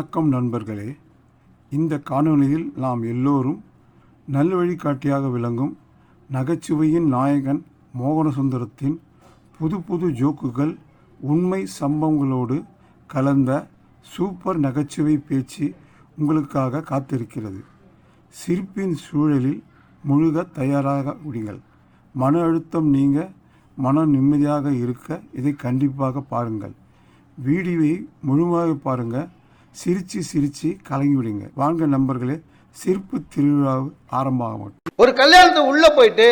வணக்கம் நண்பர்களே. இந்த காணொளியில் நாம் எல்லோரும் நல்வழிகாட்டியாக விளங்கும் நகைச்சுவையின் நாயகன் மோகனசுந்தரத்தின் புது புது ஜோக்குகள் உண்மை சம்பவங்களோடு கலந்த சூப்பர் நகைச்சுவை பேச்சு உங்களுக்காக காத்திருக்கிறது. சிரிப்பின் சூழலில் முழுக தயாராக விடுங்கள் மன அழுத்தம் நீங்க மனம் நிம்மதியாக இருக்க இதை கண்டிப்பாக பாருங்கள். வீடியோவை முழுமையாக பாருங்கள் சிரிச்சு சிரிச்சு கலங்கி விடுங்க வாங்க நண்பர்களே சிரிப்பு திருவிழா ஆரம்பமாகும் ஒரு கல்யாணத்தை உள்ள போயிட்டு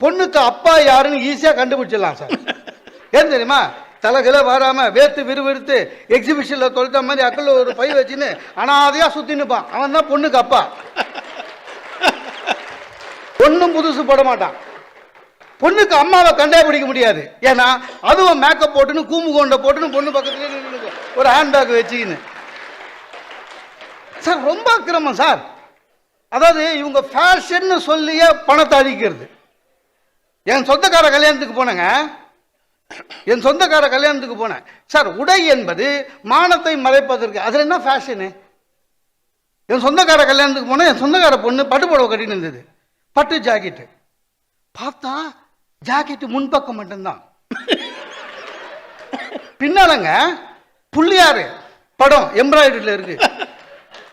பொண்ணுக்கு அப்பா யாருன்னு ஈஸியா கண்டுபிடிச்சிடலாம் சார். ஏன் தெரியுமா? தலைகளை வராம வேர்த்து விறுவிறுத்து எக்ஸிபிஷன்ல தொலைத்த மாதிரி அக்கல்ல ஒரு பை வச்சுன்னு அனாதையா சுத்தி நிப்பான் அவன் தான் பொண்ணுக்கு அப்பா. ஒன்றும் புதுசு போட மாட்டான். பொண்ணுக்கு அம்மாவை கண்டே பிடிக்க முடியாது. ஏன்னா அதுவும் மேக்கப் போட்டுன்னு கூம்பு கொண்ட போட்டுன்னு பொண்ணு பக்கத்துலேயே ஒரு ஹேண்ட்பேக் வச்சுக்கின்னு. சார் ரொம்ப அக்கிரமம் சார். அதாவது இவங்க ஃபேஷன்னு சொல்லியே பணத்தை அழிக்கிறது. என் சொந்தக்கார கல்யாணத்துக்கு போனேங்க. என் சொந்தக்கார கல்யாணத்துக்கு போனேன். சார் உடை என்பது மானத்தை மறைப்பதற்கு அதில் என்ன ஃபேஷனு என் சொந்தக்கார கல்யாணத்துக்கு போனேன் என் சொந்தக்கார பொண்ணு பட்டு புடவை கட்டின்னு இருந்தது. பட்டு ஜாக்கெட்டு பார்த்தா ஜாக்கெட்டு முன்பக்கம் மட்டும்தான். பின்னாலங்க புள்ளியாரு படம் எம்ப்ராய்டரியில் இருக்கு.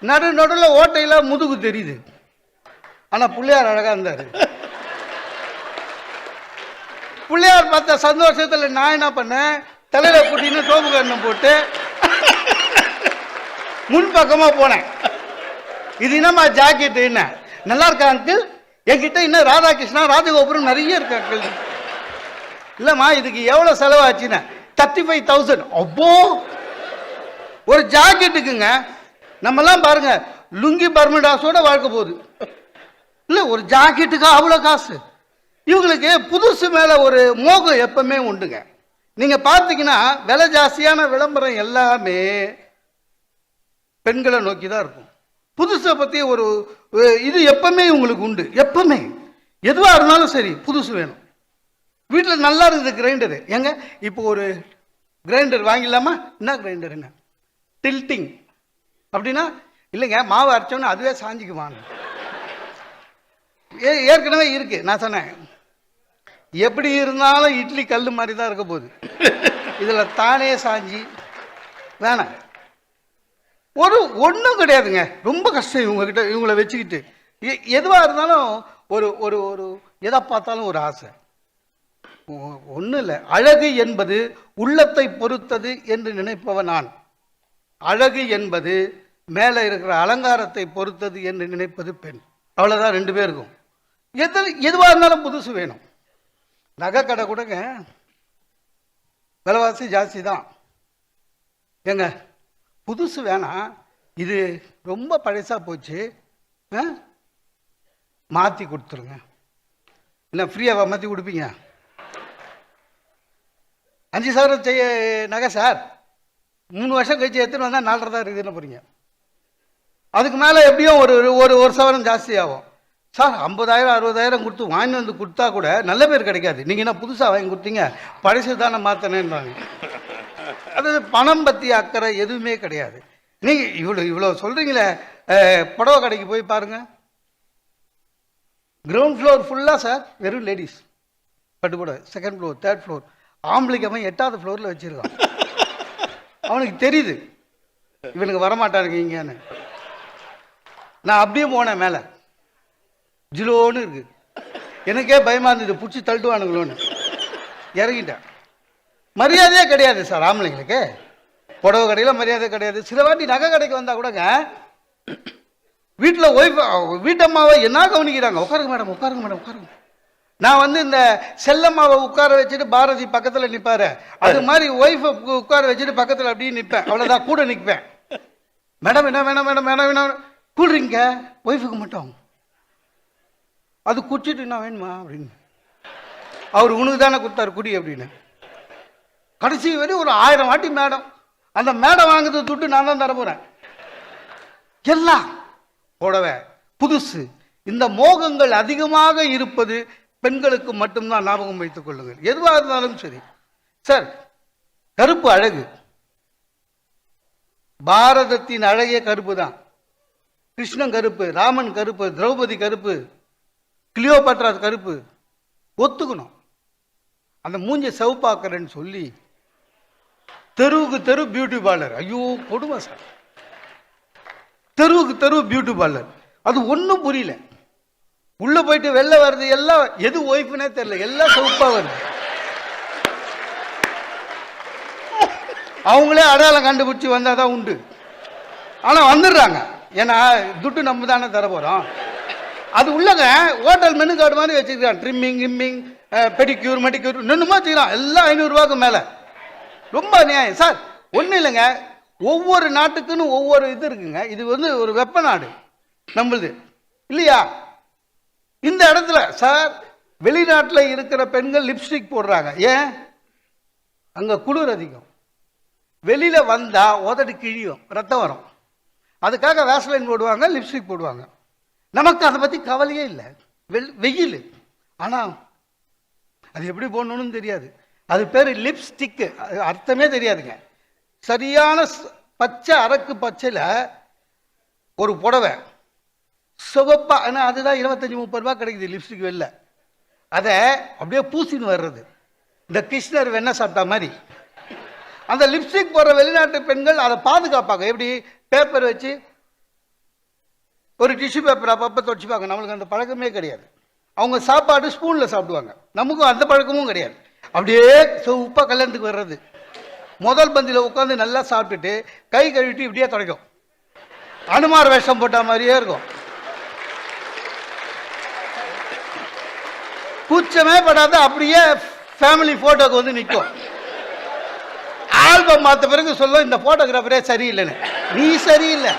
நடு நடுவில் ஓட்டையில முதுகு தெரியுது. ஆனா பிள்ளையார் அழகா இருந்தாரு. பிள்ளையார் பார்த்த சந்தோஷத்துல நான் என்ன பண்ணேன்? தலையில கூட்டின்னு சோப்பு கண்ணம் போட்டு முன்பக்கமா போனேன். இது என்னம்மா ஜாக்கெட் என்ன? நல்லா இருக்கா அங்கிள் என்கிட்ட இன்னும் ராதாகிருஷ்ணா ராஜகோபுரம் நிறைய இருக்கு அங்கிள் இல்லம்மா இதுக்கு எவ்வளவு செலவாச்சுன்னு? தேர்ட்டி ஃபைவ் தௌசண்ட் அப்போ ஒரு ஜாக்கெட்டுக்குங்க நம்மெல்லாம் பாருங்க லுங்கி பர்மிடாஸோட வாழ்க்கை போகுது. இல்லை ஒரு ஜாக்கெட்டுக்கு அவ்வளோ காசு. இவங்களுக்கு புதுசு மேலே ஒரு மோகம் எப்பவுமே உண்டுங்க. நீங்க பார்த்தீங்கன்னா விலை ஜாஸ்தியான விளம்பரம் எல்லாமே பெண்களை நோக்கி தான் இருக்கும். புதுசை பற்றி ஒரு இது எப்பவுமே உங்களுக்கு உண்டு. எப்பவுமே. எதுவாக இருந்தாலும் சரி புதுசு வேணும். வீட்டில் நல்லா இருக்குது கிரைண்டரு. ஏங்க இப்போ ஒரு கிரைண்டர் வாங்கிடலாமா? என்ன கிரைண்டருங்க? டில்ட்டிங் அப்படின்னா இல்லைங்க மாவு அரைச்சோன்னு அதுவே சாஞ்சிக்குமான்னு. ஏ ஏற்கனவே இருக்கு நான் சொன்னேன். எப்படி இருந்தாலும் இட்லி கல் மாதிரி தான் இருக்க போகுது. இதில் தானே சாஞ்சி. வேணாம். ஒரு ஒன்றும் கிடையாதுங்க. ரொம்ப கஷ்டம் இவங்கக்கிட்ட இவங்கள வச்சுக்கிட்டு. எதுவாக இருந்தாலும் ஒரு ஒரு ஒரு எதை பார்த்தாலும் ஒரு ஆசை. ஒன்றும் இல்லை. அழகு என்பது உள்ளத்தை பொறுத்தது என்று நினைப்பவன் நான். அழகு என்பது மேலே இருக்கிற அலங்காரத்தை பொறுத்தது என்று நினைப்பது பெண். அவ்வளோதான் ரெண்டு பேருக்கும். எது எதுவாக இருந்தாலும் புதுசு வேணும். நகை கடை கூடங்க விலைவாசி ஜாஸ்தி தான் ஏங்க புதுசு வேணாம். இது ரொம்ப பழசாக போச்சு. மாற்றி கொடுத்துருங்க. என்ன ஃப்ரீயாக மாற்றி கொடுப்பீங்க? அஞ்சு சவரம் செய்ய நகை சார். மூணு வருஷம் கழிச்சு எடுத்துன்னு வந்தால் நாலரை தான் இருக்குதுன்னு போகிறீங்க அதுக்கு மேலே எப்படியும் ஒரு ஒரு ஒரு சவரம் ஜாஸ்தி ஆகும். சார் ஐம்பதாயிரம் அறுபதாயிரம் கொடுத்து வாங்கி வந்து கொடுத்தா கூட நல்ல பேர் கிடைக்காது. நீங்கள் என்ன புதுசாக வாங்கி கொடுத்தீங்க? பழசு தானே மாற்றினேன்றாங்க அது பணம் பற்றி அக்கறை எதுவுமே கிடையாது. நீங்கள் இவ்வளோ இவ்வளோ சொல்கிறீங்களே புடவை கடைக்கு போய் பாருங்கள் கிரவுண்ட் ஃப்ளோர் ஃபுல்லாக சார் வெறும் லேடிஸ் பட்டு புடவை செகண்ட் ஃப்ளோர் தேர்ட் ஃப்ளோர் ஆம்பளைக்கு அவன் எட்டாவது ஃப்ளோரில் வச்சுருக்கான். அவனுக்கு தெரியுது. இவனுக்கு வரமாட்டானுங்க இங்கேன்னு. நான் அப்படியே போனேன் மேலே. ஜிலோன்னு இருக்கு. எனக்கே பயமாக இருந்தது. பிடிச்சி தள்ளுவானுங்களோன்னு. இறங்கிட்டேன். மரியாதையே கிடையாது சார் ஆம்பளைங்களுக்கு. புடவை கடையில் மரியாதை கிடையாது. சில வாட்டி நகை கடைக்கு வந்தால் கூடங்க வீட்டில் ஒய்ஃப் வீட்டம்மாவை என்ன கவனிக்கிறாங்க? உட்காருங்க மேடம் உட்காருங்க மேடம் உட்காருங்க. நான் வந்து இந்த செல்லம்மாவை உட்கார வச்சுட்டு பாரதி பக்கத்தில் நிற்பாரு அது மாதிரி ஒய்ஃபை உட்கார வச்சுட்டு பக்கத்தில் அப்படியே நிற்பேன் அவ்வளோதான் கூட நிற்பேன் மேடம் என்ன வேணாம் மேடம் வேணாம் வேணாம். கூடுறீங்க ஒய்ஃபுக்கு மட்டும். அது குடிச்சிட்டு என்ன வேணுமா அப்படின்னு. அவர் உனக்கு தானே கொடுத்தாரு குடி அப்படின்னு. கடைசி வரை ஒரு ஆயிரம் வாட்டி மேடம். அந்த மேடம் வாங்குறது துட்டு நான் தான் தர எல்லாம் புடவை புதுசு. இந்த மோகங்கள் அதிகமாக இருப்பது பெண்களுக்கு மட்டும்தான் ஞாபகம் வைத்துக் கொள்ளுங்கள். எதுவாக இருந்தாலும் சரி. சார் கருப்பு அழகு. பாரதத்தின் அழகிய கருப்பு தான். கிருஷ்ணன் கருப்பு ராமன் கருப்பு திரௌபதி கருப்பு கிளியோபாட்ரா கருப்பு. ஒத்துக்கணும். அந்த மூஞ்ச செவப்பாக்குறேன்னு சொல்லி தெருவுக்கு தெரு பியூட்டி பார்லர் ஐயோ கொடுமை சார். தெருவுக்கு தெரு பியூட்டி பார்லர் அது ஒன்றும் புரியல. உள்ளே போயிட்டு வெளில வர்றது எல்லாம் எது ஒய்ஃப்னே தெரியல. எல்லாம் செவப்பாக வருது. அவங்களே அடையாளம் கண்டுபிடிச்சி வந்தால் தான் உண்டு. ஆனால் வந்துடுறாங்க. ஏன்னா துட்டு நம்ம தானே தர போகிறோம் அது உள்ளங்க ஹோட்டல் மெனு கார்டு மாதிரி வச்சுக்கிறான். ட்ரிம்மிங் கிம்மிங் பெடிக்யூர் மெடிக்யூர் நின்றுமா வச்சுக்கிறான். எல்லாம் ஐநூறுரூவாக்கு மேலே. ரொம்ப நியாயம் சார் ஒன்றும் இல்லைங்க. ஒவ்வொரு நாட்டுக்குன்னு ஒவ்வொரு இது இருக்குங்க. இது வந்து ஒரு வெப்ப நாடு நம்மளுது. இல்லையா? இந்த இடத்துல சார் வெளிநாட்டில் இருக்கிற பெண்கள் லிப்ஸ்டிக் போடுறாங்க. ஏன்? அங்கே குளிர் அதிகம். வெளியில் வந்தால் உதடு கிழியும். ரத்தம் வரும். அதுக்காக வேஸ்லைன் போடுவாங்க லிப்ஸ்டிக் போடுவாங்க. நமக்கு அதை பற்றி கவலையே இல்லை. வெள் வெயில். ஆனால் அது எப்படி போடணும்னு தெரியாது. அது பேர் லிப்ஸ்டிக்கு அது அர்த்தமே தெரியாதுங்க. சரியான பச்சை அரக்கு பச்சையில் ஒரு புடவை. சிவப்பா ஏன்னா அதுதான் இருபத்தஞ்சி முப்பது ரூபா கிடைக்குது லிப்ஸ்டிக் வெளில. அதை அப்படியே பூசின்னு வர்றது. இந்த கிருஷ்ணர் வெண்ணெய் சாப்பிட்டா மாதிரி. அந்த லிப்ஸ்டிக் போடுற வெளிநாட்டு பெண்கள் அதை பாதுகாப்பாங்க. எப்படி? பேப்பர் வச்சு ஒரு டிஷ்யூ பேப்பர் அப்பப்போ தொடச்சிப்பாங்க நம்மளுக்கு அந்த பழக்கமே கிடையாது. அவங்க சாப்பாடு ஸ்பூனில் சாப்பிடுவாங்க. நமக்கும் அந்த பழக்கமும் கிடையாது. அப்படியே உப்பாக கல்யாணத்துக்கு வர்றது. முதல் பந்தியில் உட்காந்து நல்லா சாப்பிட்டுட்டு கை கழுவிட்டு இப்படியே தொடக்கும். அனுமார் வேஷம் போட்ட மாதிரியே இருக்கும். கூச்சமே படாத அப்படியே ஃபேமிலி ஃபோட்டோக்கு வந்து நிற்கும் ஆல்பம் பார்த்த பிறகு சொல்லும் இந்த போட்டோகிராஃபரே சரியில்லைன்னு. நீ சரியில்லை.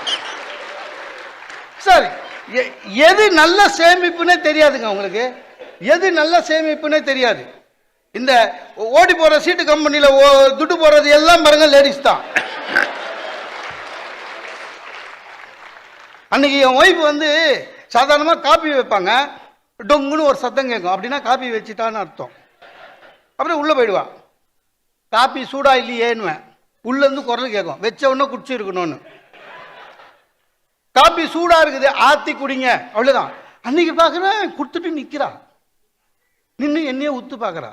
சரி எ- எது நல்ல சேமிப்புன்னே தெரியாதுங்க உங்களுக்கு. எது நல்ல சேமிப்புன்னே தெரியாது. இந்த ஓடி போற சீட்டு கம்பெனியில் துட்டு போறது எல்லாம் பாருங்க லேடிஸ் தான். அன்னைக்கு என் ஒய்ஃப் வந்து சாதாரணமாக காப்பி வைப்பாங்க. டொங்குன்னு ஒரு சத்தம் கேட்கும். அப்படின்னா காப்பி வச்சுட்டான்னு அர்த்தம். அப்புறம் உள்ளே போயிடுவான் காப்பி சூடா இல்லையேன்னுவேன். உள்ளேருந்து குரல் கேட்கும். வச்ச உடனே குடிச்சிருக்கணும்னு. காப்பி சூடா இருக்குது ஆத்தி குடிங்க. அவ்வளவுதான். அன்னைக்கு பார்க்குறேன் கொடுத்துட்டு நிக்கிறா. நின்று என்னையே உத்து பார்க்குறா.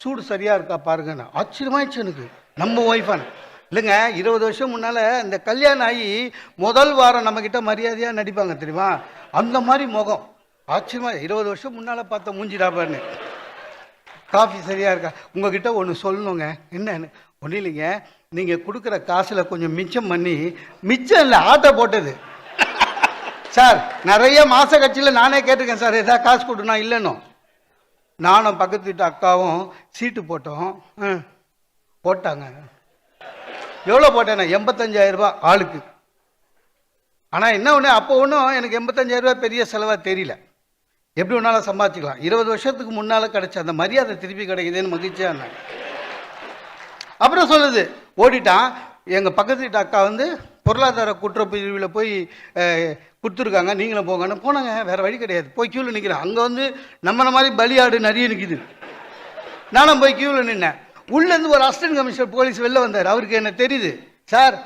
சூடு சரியா இருக்கா பாருங்க ஆச்சரியமாயிடுச்சு எனக்கு. நம்ம ஒய்ஃபான் இல்லைங்க இருபது வருஷம் முன்னால இந்த கல்யாணம் ஆகி முதல் வாரம் நம்ம கிட்ட மரியாதையா நடிப்பாங்க தெரியுமா? அந்த மாதிரி முகம். ஆச்சரியமா இருபது வருஷம் முன்னால பார்த்த மூஞ்சிடாப்பான்னு காஃபி சரியாக இருக்கா? உங்ககிட்ட ஒன்று சொல்லணுங்க. என்னன்னு? ஒன்றும் இல்லைங்க. நீங்கள் கொடுக்குற காசில் கொஞ்சம் மிச்சம் பண்ணி மிச்சம் இல்லை ஆட்டோ போட்டது. சார் நிறைய மாச கட்சியில் நானே கேட்டிருக்கேன் சார். ஏதாவது காசு கொடுனா இல்லைன்னு. நானும் பக்கத்து வீட்டு அக்காவும் சீட்டு போட்டோம். ஆ, போட்டாங்க. எவ்வளோ போட்டேண்ணே எண்பத்தஞ்சாயிரம் ஆளுக்கு. ஆனால் என்ன ஒன்று அப்போ ஒன்றும் எனக்கு எண்பத்தஞ்சாயிரம் பெரிய செலவாக தெரியல. எப்படி வேணாலும் சம்பாதிச்சிக்கலாம். இருபது வருஷத்துக்கு முன்னால் கிடைச்ச அந்த மரியாதை திருப்பி கிடைக்குதுன்னு மகிழ்ச்சியாக இருந்தாங்க அப்புறம் சொல்லுது ஓடிட்டான். எங்கள் பக்கத்து வீட்டு அக்கா வந்து பொருளாதார குற்றப்பிரிவில் போய் கொடுத்துருக்காங்க. நீங்களும் போங்கன்னு. போனாங்க வேற வழி கிடையாது. போய் கியூவில் நிற்கிறேன் அங்கே வந்து நம்மளை மாதிரி பலியாடு நிறைய நிற்கிது நானும் போய் கியூவில் நின்னேன். உள்ளேருந்து ஒரு அசிஸ்டன்ட் கமிஷனர் போலீஸ் வெளில வந்தார். அவருக்கு என்ன தெரியுது? சார்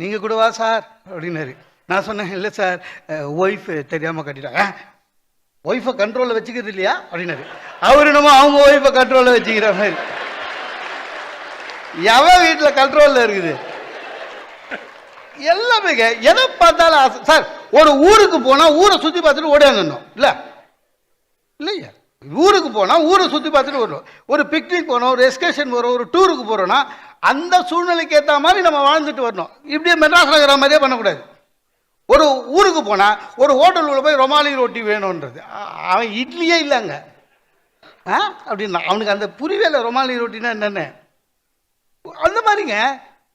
நீங்கள் கூடவா சார்? அப்படின்னாரு. நான் சொன்னேன் இல்லை சார். ஒய்ஃப் தெரியாமல் கட்டிட்டாங்க. ஒய்ஃபை கண்ட்ரோலில் வச்சுக்கிறது இல்லையா? அப்படின்னாரு. அவர் என்னமோ அவங்க ஒய்ஃபை கண்ட்ரோலில் வச்சுக்கிற மாதிரி. எவன் வீட்டில் கண்ட்ரோலில் இருக்குது? எல்லாமே எதை பார்த்தாலும் ஆசை. சார் ஒரு ஊருக்கு போனால் ஊரை சுற்றி பார்த்துட்டு ஓடியாந்துடணும். இல்லை? இல்லையா. ஊருக்கு போனால் ஊரை சுற்றி பார்த்துட்டு வரணும் ஒரு பிக்னிக் போகிறோம் ஒரு எஸ்கேஷன் போகிறோம் ஒரு டூருக்கு போகிறோன்னா அந்த சூழ்நிலைக்கு ஏற்ற மாதிரி நம்ம வாழ்ந்துட்டு வரணும். இப்படியே மெட்ராஸில் இருக்கிற மாதிரியே பண்ணக்கூடாது. ஒரு ஊருக்கு போனால் ஒரு ஹோட்டலுக்குள்ள போய் ரொமாலி ரொட்டி வேணுன்றது அவன் இட்லியே இல்லைங்க. ஆ? அப்படின்னா அவனுக்கு அந்த புரியவே இல்லை ரொமாலி ரொட்டினா என்னென்ன? அந்த மாதிரிங்க.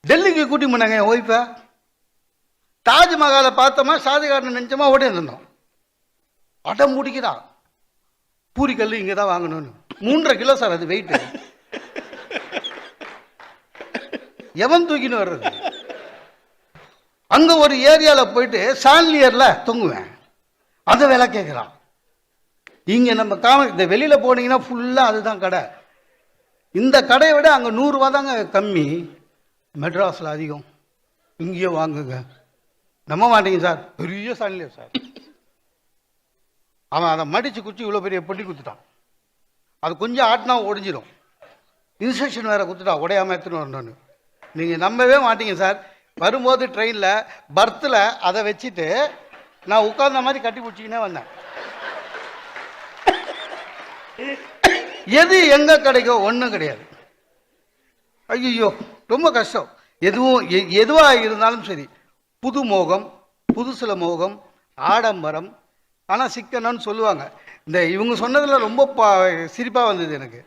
டெல்லிக்கு கூட்டி போனாங்க என் ஒய்ஃபை தாஜ்மஹாலை பார்த்தோமா ஷாஜகாரன் நினச்சோமா ஓடி இருந்தோம் அடம் முடிக்கிறான் பூரிக்கல் இங்கே தான் வாங்கணும்னு. மூன்றரை கிலோ சார் அது வெயிட் எவன் தூக்கின்னு வர்றது? அங்கே ஒரு ஏரியாவில் போயிட்டு சாண்டியரில் தொங்குவேன். அதை விலை கேட்குறான் இங்கே நம்ம காம இந்த வெளியில் போனீங்கன்னா ஃபுல்லாக அதுதான் கடை. இந்த கடையை விட அங்கே நூறுரூவா தாங்க கம்மி. மெட்ராஸில் அதிகம். இங்கேயே வாங்குங்க. நம்ப மாட்டீங்க சார். பெரிய சாண்டியர் சார். அவன் அதை மடித்து குச்சி இவ்வளோ பெரிய பொட்டி குத்துட்டான். அது கொஞ்சம் ஆட்டினா ஒடிஞ்சிடும் இன்ஸ்ட்ரக்ஷன் வேறு குத்துட்டான் உடையாமல் எடுத்துன்னு வரணும்னு. நீங்கள் நம்பவே மாட்டீங்க சார். வரும்போது ட்ரெயினில் பர்த்தில் அதை வச்சுட்டு நான் உட்கார்ந்த மாதிரி கட்டி பிடிச்சிக்கினே வந்தேன். எது எங்கே கிடைக்கும்? ஒன்றும் கிடையாது. ஐயோ ரொம்ப கஷ்டம். எதுவும் எ- இருந்தாலும் சரி. புது மோகம் புதுசில் மோகம் ஆடம்பரம். ஆனால் சிக்கனம்னு சொல்லுவாங்க. இந்த இவங்க சொன்னதில் ரொம்ப பா சிரிப்பாக வந்தது எனக்கு.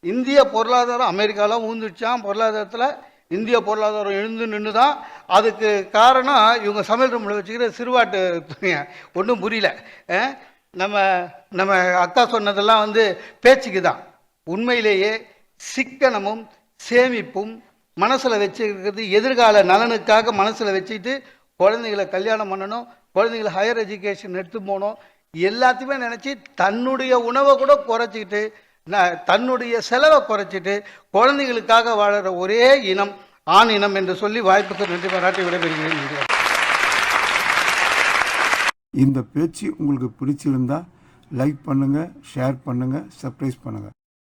இந்திய பொருளாதாரம் அமெரிக்காலாம் ஊந்துடுச்சான் பொருளாதாரத்தில். இந்திய பொருளாதாரம் எழுந்து நின்று தான் அதுக்கு காரணம் இவங்க சமையல் ரூமில் வச்சுக்கிற சிறுவாட்டு துணியை. ஒன்றும் புரியல. நம்ம நம்ம அக்கா சொன்னதெல்லாம் வந்து பேச்சுக்கு தான். உண்மையிலேயே சிக்கனமும் சேமிப்பும் மனசில் வச்சுருக்கிறது எதிர்கால நலனுக்காக மனசில் வச்சுக்கிட்டு குழந்தைங்களை கல்யாணம் பண்ணணும் குழந்தைங்களை ஹையர் எஜுகேஷன் எடுத்து போகணும் எல்லாத்தையுமே நினச்சி தன்னுடைய உணவை கூட குறைச்சிக்கிட்டு நான் தன்னுடைய செலவை குறைச்சிட்டு குழந்தைகளுக்காக வாழற ஒரே இனம் ஆண் இனம் என்று சொல்லி வாய்ப்புக்கு நன்றி பாராட்டி விடைபெறுகிறேன் இந்த பேச்சு உங்களுக்கு பிடிச்சிருந்தா லைக் பண்ணுங்கள் ஷேர் பண்ணுங்கள் சர்ப்ரைஸ் பண்ணுங்கள்